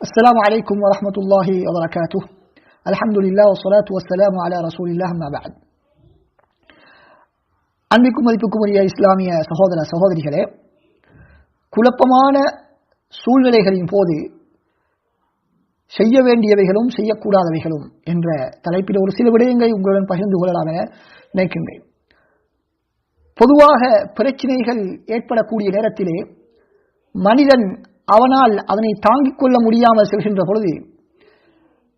السلام عليكم ورحمة الله وبركاته الحمد لله والصلاة والسلام على رسول الله ما بعد அன்பிற்கும் மதிப்புக்கும் உரிய இஸ்லாமிய சகோதர சகோதரிகளே குழப்பமான சூழ்நிலைகளின் போது செய்ய வேண்டியவைகளும் செய்யக்கூடாதவைகளும் என்ற தலைப்பில் ஒரு சில விடயங்களை உங்களுடன் பகிர்ந்து கொள்ளலாம் என நினைக்கின்றேன் பொதுவாக பிரச்சனைகள் ஏற்படக்கூடிய நேரத்திலே மனிதன் அவனால் அதனை தாங்கிக் கொள்ள முடியாமல் செல்கின்ற பொழுது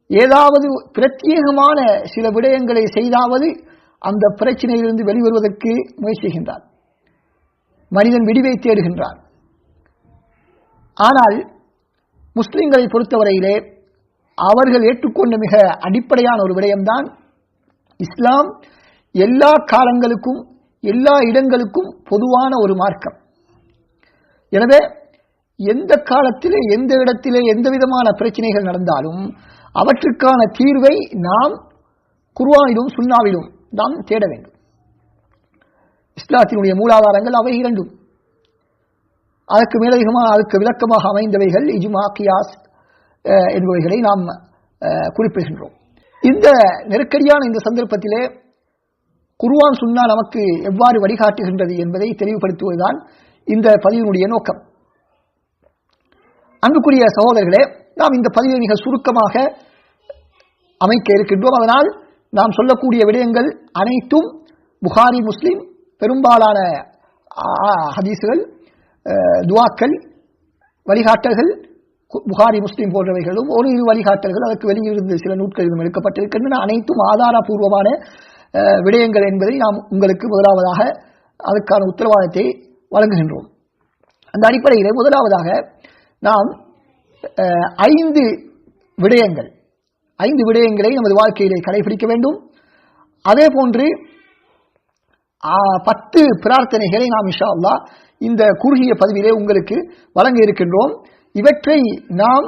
ஏதாவது பிரத்யேகமான சில விடயங்களை செய்தாவது அந்த பிரச்சனையிலிருந்து வெளிவருவதற்கு முயற்சி செய்கின்றார் மனிதன் விடிவை தேடுகின்றார் ஆனால் முஸ்லிம்களை பொறுத்தவரையிலே அவர்கள் ஏற்றுக்கொண்ட மிக அடிப்படையான ஒரு விடயம்தான் இஸ்லாம். எல்லா காலங்களுக்கும் எல்லா இடங்களுக்கும் பொதுவான ஒரு மார்க்கம். எனவே எந்த காலத்திலே எந்த இடத்திலே எந்த விதமான பிரச்சனைகள் நடந்தாலும் அவற்றுக்கான தீர்வை நாம் குர்வானிலும் சுண்ணாவிலும் நாம் தேட வேண்டும். இஸ்லாத்தினுடைய மூலாதாரங்கள் அவை இரண்டும். அதற்கு மேலதிகமாக அதுக்கு விளக்கமாக அமைந்தவைகள் இஜுமா கியாஸ் என்பவைகளை நாம் குறிப்பிடுகின்றோம். இந்த நெருக்கடியான இந்த சந்தர்ப்பத்திலே குருவான் சுன்னா நமக்கு எவ்வாறு வழிகாட்டுகின்றது என்பதை தெளிவுபடுத்துவதுதான் இந்த பதிவினுடைய நோக்கம். அன்புக்குரிய சகோதரர்களே நாம் இந்த பதிவை மிக சுருக்கமாக அமைக்க இருக்கின்றோம். அதனால் நாம் சொல்லக்கூடிய விடயங்கள் அனைத்தும் புகாரி முஸ்லிம் பெரும்பாலான ஹதீஸுகள் துவாக்கள் வழிகாட்டல்கள் புகாரி முஸ்லீம் போன்றவைகளும் ஒரு இரு வழிகாட்டல்கள் அதற்கு வெளியிருந்து சில நூட்களிலும் எடுக்கப்பட்டிருக்கின்றன. அனைத்தும் ஆதாரபூர்வமான விடயங்கள் என்பதை நாம் உங்களுக்கு முதலாவதாக அதற்கான உத்தரவாதத்தை வழங்குகின்றோம். அந்த அடிப்படையில் முதலாவதாக நாம் ஐந்து விடயங்கள். ஐந்து விடயங்களை நமது வாழ்க்கையிலே கடைபிடிக்க வேண்டும். அதே போன்று பத்து பிரார்த்தனைகளை நாம் இஷா அல்லா இந்த குறுகிய பதிவிலே உங்களுக்கு வழங்க இருக்கின்றோம். இவற்றை நாம்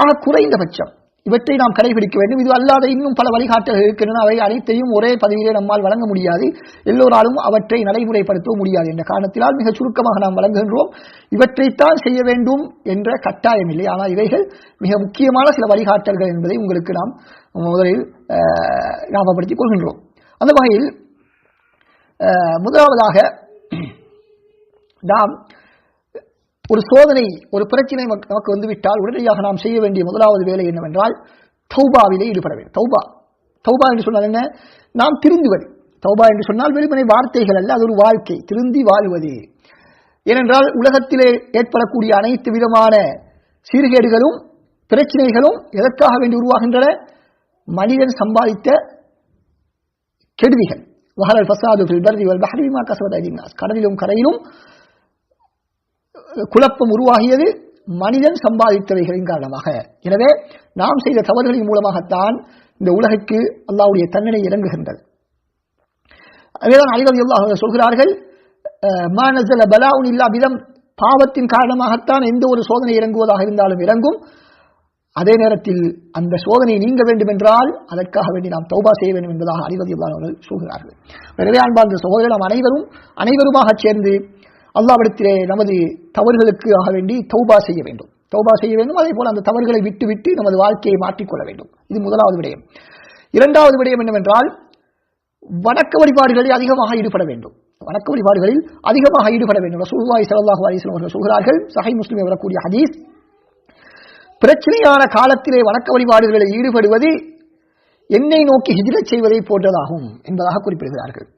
ஆக குறைந்தபட்சம் இவற்றை நாம் கடைபிடிக்க வேண்டும். இது அல்லாத இன்னும் பல வழிகாட்டல்கள் இருக்கின்றன. அவை அனைத்தையும் ஒரே பதவியிலே நம்மால் வழங்க முடியாது. எல்லோராலும் அவற்றை நடைமுறைப்படுத்த முடியாது என்ற காரணத்தினால் மிக சுருக்கமாக நாம் வழங்குகின்றோம். இவற்றைத்தான் செய்ய வேண்டும் என்ற கட்டாயம் இல்லை. ஆனால் இவைகள் மிக முக்கியமான சில வழிகாட்டல்கள் என்பதை உங்களுக்கு நாம் முதலில் ஞாபகப்படுத்திக் கொள்கின்றோம். அந்த வகையில் முதலாவதாக நாம் ஒரு சோதனை ஒரு பிரச்சனை நமக்கு வந்துவிட்டால் உடனடியாக நாம் செய்ய வேண்டிய முதலாவது வேலை என்னவென்றால் தௌபாவிலே ஈடுபட வேண்டும். தௌபா. தௌபா என்று சொன்னால் என்ன? நாம் திருந்துவது. தௌபா என்று சொன்னால் வெறுமனை வார்த்தைகள் அல்ல அது ஒரு வாழ்க்கை. திருந்தி வாழ்வது. ஏனென்றால் உலகத்திலே ஏற்படக்கூடிய அனைத்து விதமான சீர்கேடுகளும் பிரச்சனைகளும் எதற்காக வேண்டி உருவாகின்றன? மனிதன் சம்பாதித்த கெடுதிகள். வஹலல் ஃபசாது கடலிலும் கரையிலும் குழப்பம் உருவாகியது மனிதன் சம்பாதித்தவைகளின் காரணமாக. எனவே நாம் செய்த தவறுகளின் மூலமாகத்தான் இந்த உலகிற்கு அல்லாவுடைய தண்டனை இறங்குகின்றது. அதேதான் அலிவதி அல்லாஹ் சொல்கிறார்கள் மானசல பலாவுன் இல்லா விதம் பாவத்தின் காரணமாகத்தான் எந்த ஒரு சோதனை இறங்குவதாக இருந்தாலும் இறங்கும். அதே நேரத்தில் அந்த சோதனை நீங்க வேண்டும் என்றால் அதற்காக வேண்டி நாம் தௌபா செய்ய வேண்டும் என்பதாக அலிவதி அவர்கள் சொல்கிறார்கள். எனவே அன்பார்ந்த சகோதரர் நாம் அனைவரும் அனைவருமாக சேர்ந்து அல்லாவிடத்திலே நமது தவறுகளுக்கு ஆக வேண்டி தௌபா செய்ய வேண்டும். தௌபா செய்ய வேண்டும். அதே போல அந்த தவறுகளை விட்டு விட்டு நமது வாழ்க்கையை மாற்றிக்கொள்ள வேண்டும். இது முதலாவது விடயம். இரண்டாவது விடயம் என்னவென்றால் வணக்க வழிபாடுகளில் அதிகமாக ஈடுபட வேண்டும். வணக்க வழிபாடுகளில் அதிகமாக ஈடுபட வேண்டும். ரசூல்வாய் ஸல்லல்லாஹு அலைஹி அவர்கள் சொல்கிறார்கள் சஹை முஸ்லிம் வரக்கூடிய ஹதீஸ் பிரச்சனையான காலத்திலே வணக்க வழிபாடுகளில் ஈடுபடுவது என்னை நோக்கி ஹிஜ்ரத் செய்வதை போன்றதாகும் என்பதாக குறிப்பிடுகிறார்கள்.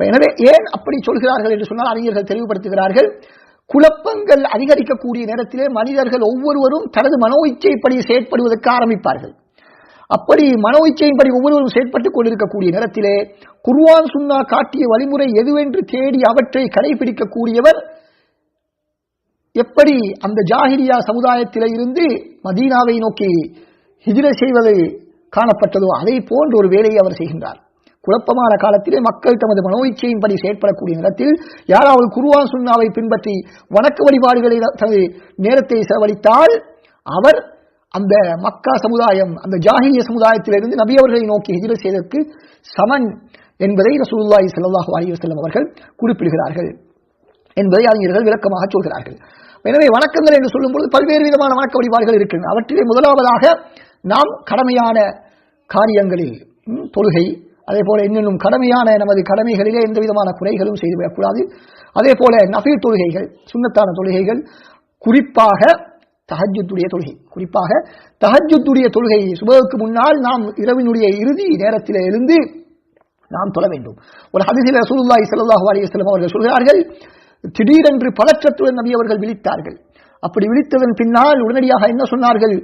எனவே ஏன் அப்படி சொல்கிறார்கள் என்று சொன்னால் அறிஞர்கள் தெளிவுபடுத்துகிறார்கள். குழப்பங்கள் அதிகரிக்கக்கூடிய நேரத்திலே மனிதர்கள் ஒவ்வொருவரும் தனது மனோ இச்சைப்படி செயற்படுவதற்கு ஆரம்பிப்பார்கள். அப்படி மனோ இச்சையின்படி ஒவ்வொருவரும் செயற்பட்டுக் கொண்டிருக்கக்கூடிய நேரத்திலே குர்வான் சுன்னா காட்டிய வழிமுறை எதுவென்று தேடி அவற்றை கடைபிடிக்கக்கூடியவர் எப்படி அந்த ஜாகிரியா சமுதாயத்திலே இருந்து மதீனாவை நோக்கி ஹிஜிர செய்வது காணப்பட்டதோ அதை போன்ற ஒரு வேலையை அவர் செய்கின்றார். குழப்பமான காலத்திலே மக்கள் தமது மனோயிச்சையின்படி செயற்படக்கூடிய நேரத்தில் யாராவது குருவான் சுண்ணாவை பின்பற்றி வணக்க வழிபாடுகளை தனது நேரத்தை செலவழித்தால் அவர் அந்த மக்கா சமுதாயம் அந்த ஜாகிய சமுதாயத்திலிருந்து நபி அவர்களை நோக்கி எதிரே செய்ததற்கு சமன் என்பதை ரசூலுல்லாஹி ஸல்லல்லாஹு அலைஹி வஸல்லம் அவர்கள் குறிப்பிடுகிறார்கள் என்பதை அறிஞர்கள் விளக்கமாக சொல்கிறார்கள். எனவே வணக்கங்கள் என்று சொல்லும்போது பல்வேறு விதமான வணக்க வழிபாடுகள் இருக்கின்றன. அவற்றிலே முதலாவதாக நாம் கடமையான காரியங்களில் தொழுகை அதே போல இன்னும் கடமையான நமது கடமைகளிலே எந்த விதமான குறைகளும் செய்துவிடக்கூடாது அதே போல நஃபீர் தொழுகைகள் சுன்னத்தான தொழுகைகள் குறிப்பாக தஹஜுத்துடைய தொழுகை. குறிப்பாக தஹஜுத்துடைய தொழுகை சுபகுக்கு முன்னால் நாம் இரவினுடைய இறுதி நேரத்தில் இருந்து நாம் தொழ வேண்டும். ஒரு ஹதிசில ரசூலுல்லாஹி சல்லாஹூ அலைஹி அவர்கள் சொல்கிறார்கள் திடீரென்று பதற்றத்துடன் நபி அவர்கள் விழித்தார்கள். அப்படி விழித்ததன் பின்னால் உடனடியாக என்ன சொன்னார்கள்?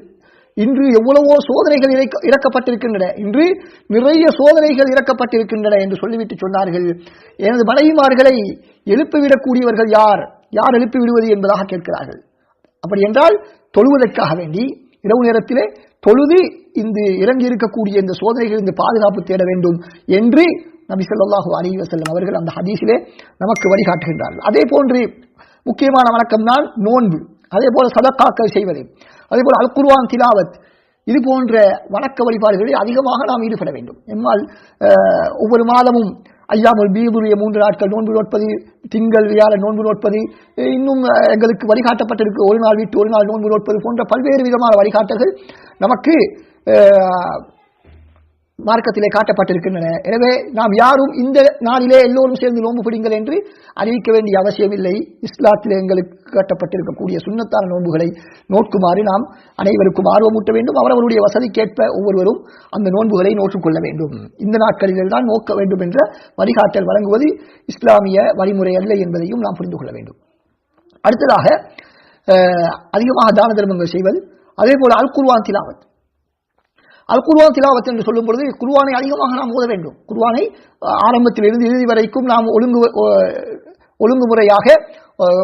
இன்று எவ்வளவோ சோதனைகள் இறக்க- இறக்கப்பட்டிருக்கின்றன. இன்று நிறைய சோதனைகள் இறக்கப்பட்டிருக்கின்றன என்று சொல்லிவிட்டு சொன்னார்கள். எனது மனைவிமார்களை எழுப்பிவிடக்கூடியவர்கள் யார்? யார் எழுப்பி விடுவது என்பதாக கேட்கிறார்கள். அப்படி என்றால் தொழுவதற்காக வேண்டி இரவு நேரத்திலே தொழுது இந்த இறங்கி இருக்கக்கூடிய இந்த சோதனைகள் இந்த பாதுகாப்பு தேட வேண்டும் என்று நபி சொல்லாஹு அலி வசல்லம் அவர்கள் அந்த ஹதீஸிலே நமக்கு வழிகாட்டுகின்றார்கள். அதே போன்று முக்கியமான வணக்கம் தான் நோன்பு. அதே போல சதக்காக்கள் செய்வது. அதே போல் அல் குர்வான் திலாவத் இது போன்ற வணக்க வழிபாடுகளில் அதிகமாக நாம் ஈடுபட வேண்டும். எம்மால் ஒவ்வொரு மாதமும் ஐயாமுல் பீதுரிய மூன்று நாட்கள் நோன்பு நோட்பது திங்கள் வியாழன் நோன்பு நோட்பது இன்னும் எங்களுக்கு வழிகாட்டப்பட்டிருக்கு ஒரு நாள் வீட்டு ஒரு நாள் நோன்பு நோட்பது போன்ற பல்வேறு விதமான வழிகாட்டல்கள். நமக்கு மார்க்கத்திலே காட்டப்பட்டிருக்கின்றன. எனவே நாம் யாரும் இந்த நாளிலே எல்லோரும் சேர்ந்து நோன்பு பிடிங்கள் என்று அறிவிக்க வேண்டிய அவசியமில்லை. இஸ்லாத்திலே எங்களுக்கு காட்டப்பட்டிருக்கக்கூடிய சுண்ணத்தான நோன்புகளை நோக்குமாறு நாம் அனைவருக்கும் ஆர்வமூட்ட வேண்டும். அவரவருடைய வசதிக்கேற்ப ஒவ்வொருவரும் அந்த நோன்புகளை நோற்றுக்கொள்ள வேண்டும். இந்த நாட்களில் தான் நோக்க வேண்டும் என்ற வழிகாட்டல் வழங்குவது இஸ்லாமிய வழிமுறை அல்ல என்பதையும் நாம் புரிந்து கொள்ள வேண்டும். அடுத்ததாக அதிகமாக தான தர்மங்கள் செய்வது அதே போல அல் குர்ஆன் திலாவத். அல் குர்ஆன் திலாவத் என்று சொல்லும் பொழுது குர்ஆனை அதிகமாக நாம் ஓத வேண்டும். குருவானை ஆரம்பத்திலிருந்து ஆரம்பத்தில் இருந்து இறுதி வரைக்கும் நாம் ஒழுங்கு ஒழுங்குமுறையாக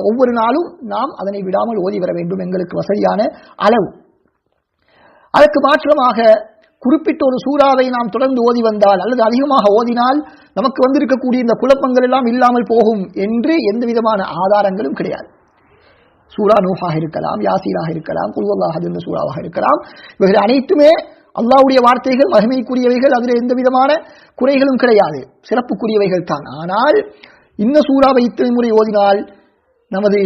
ஒவ்வொரு நாளும் நாம் அதனை விடாமல் ஓதி வர வேண்டும் எங்களுக்கு வசதியான அளவு. அதற்கு மாற்றமாக குறிப்பிட்ட ஒரு சூறாவை நாம் தொடர்ந்து ஓதி வந்தால் அல்லது அதிகமாக ஓதினால் நமக்கு வந்திருக்கக்கூடிய இந்த குழப்பங்கள் எல்லாம் இல்லாமல் போகும் என்று எந்த விதமான ஆதாரங்களும் கிடையாது. சூரா நூஹாக இருக்கலாம் யாசீராக இருக்கலாம் குல்வல்லாஹ் என்ற சூறாவாக இருக்கலாம். இவைகள் அனைத்துமே அல்லாவுடைய வார்த்தைகள் மகிமைக்குரியவைகள் அதில் எந்த விதமான குறைகளும் கிடையாது. சிறப்புக்குரியவைகள் தான் ஆனால் இந்த சூறாவை இத்தனை முறை ஓதினால் நமது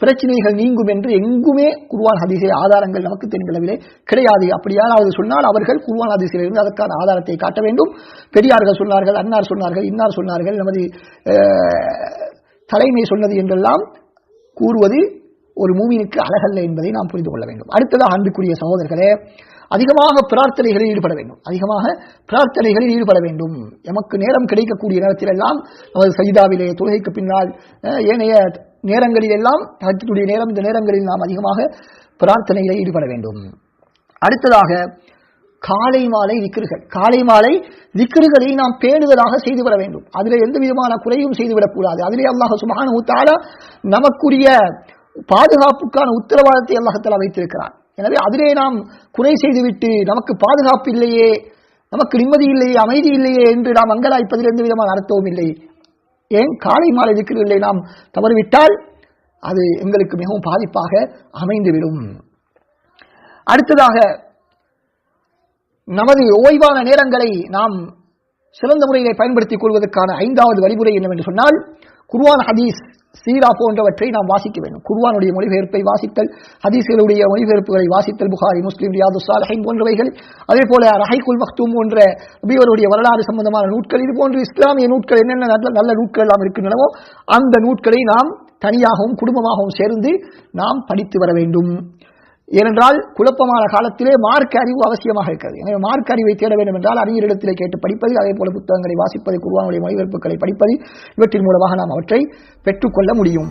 பிரச்சனைகள் நீங்கும் என்று எங்குமே குர்வான் ஹதீசை ஆதாரங்கள் நமக்கு தென்களவிலே கிடையாது. அப்படி யாராவது சொன்னால் அவர்கள் குர்ஆன் ஹதீசிலிருந்து அதற்கான ஆதாரத்தை காட்ட வேண்டும். பெரியார்கள் சொன்னார்கள் அன்னார் சொன்னார்கள் இன்னார் சொன்னார்கள் நமது தலைமை சொன்னது என்றெல்லாம் கூறுவது ஒரு மூவினுக்கு அழகல்ல என்பதை நாம் புரிந்து கொள்ள வேண்டும். அடுத்ததாக அன்புக்குரிய சகோதரர்களே அதிகமாக பிரார்த்தனைகளில் ஈடுபட வேண்டும். அதிகமாக பிரார்த்தனைகளில் ஈடுபட வேண்டும். எமக்கு நேரம் கிடைக்கக்கூடிய நேரத்தில் எல்லாம் நமது சைதாவிலே தொழுகைக்கு பின்னால் ஏனைய நேரங்களில் எல்லாம் நேரம் இந்த நேரங்களில் நாம் அதிகமாக பிரார்த்தனையிலே ஈடுபட வேண்டும். அடுத்ததாக காலை மாலை விக்கிர்கள் காலை மாலை விக்கிர்களை நாம் பேணுதலாக செய்து வேண்டும். அதில் எந்த விதமான குறையும் செய்துவிடக்கூடாது அதிலே அல்லாஹ் சுமான தஆலா நமக்குரிய பாதுகாப்புக்கான உத்தரவாதத்தை அல்லாஹத்தாலா வைத்திருக்கிறார் எனவே அதிலே நாம் குறை செய்துவிட்டு நமக்கு பாதுகாப்பு இல்லையே நமக்கு நிம்மதி இல்லையே அமைதி இல்லையே என்று நாம் அங்கலாய்ப்பதில் எந்த விதமான அர்த்தமும் இல்லை. ஏன்? காலை மாலை இருக்கிறவர்களை நாம் தவறிவிட்டால் அது எங்களுக்கு மிகவும் பாதிப்பாக அமைந்துவிடும். அடுத்ததாக நமது ஓய்வான நேரங்களை நாம் சிறந்த முறையிலே பயன்படுத்திக் கொள்வதற்கான ஐந்தாவது வழிமுறை என்னவென்று சொன்னால் குர்வான் ஹதீஸ் சீரா போன்றவற்றை நாம் வாசிக்க வேண்டும். குர்வானுடைய மொழிபெயர்ப்பை வாசித்தல் ஹதீஸ்களுடைய மொழிபெயர்ப்புகளை வாசித்தல் புகாரி முஸ்லிம் ரியாது சாலஹின் போன்றவைகள் அதே போல ரஹைகுல் மக்தூம் போன்ற நபியவருடைய வரலாறு சம்பந்தமான நூட்கள் இது போன்ற இஸ்லாமிய நூட்கள் என்னென்ன நல்ல நல்ல நூட்கள் எல்லாம் இருக்கின்றனவோ அந்த நூட்களை நாம் தனியாகவும் குடும்பமாகவும் சேர்ந்து நாம் படித்து வர வேண்டும். ஏனென்றால் குழப்பமான காலத்திலே மார்க் அறிவு அவசியமாக இருக்கிறது. எனவே மார்க் அறிவை தேட வேண்டும் என்றால் அறிஞரிடத்திலே கேட்டு படிப்பது அதே போல புத்தகங்களை வாசிப்பது குருவானுடைய மொழிபெயர்ப்புகளை படிப்பது இவற்றின் மூலமாக நாம் அவற்றை பெற்றுக்கொள்ள முடியும்.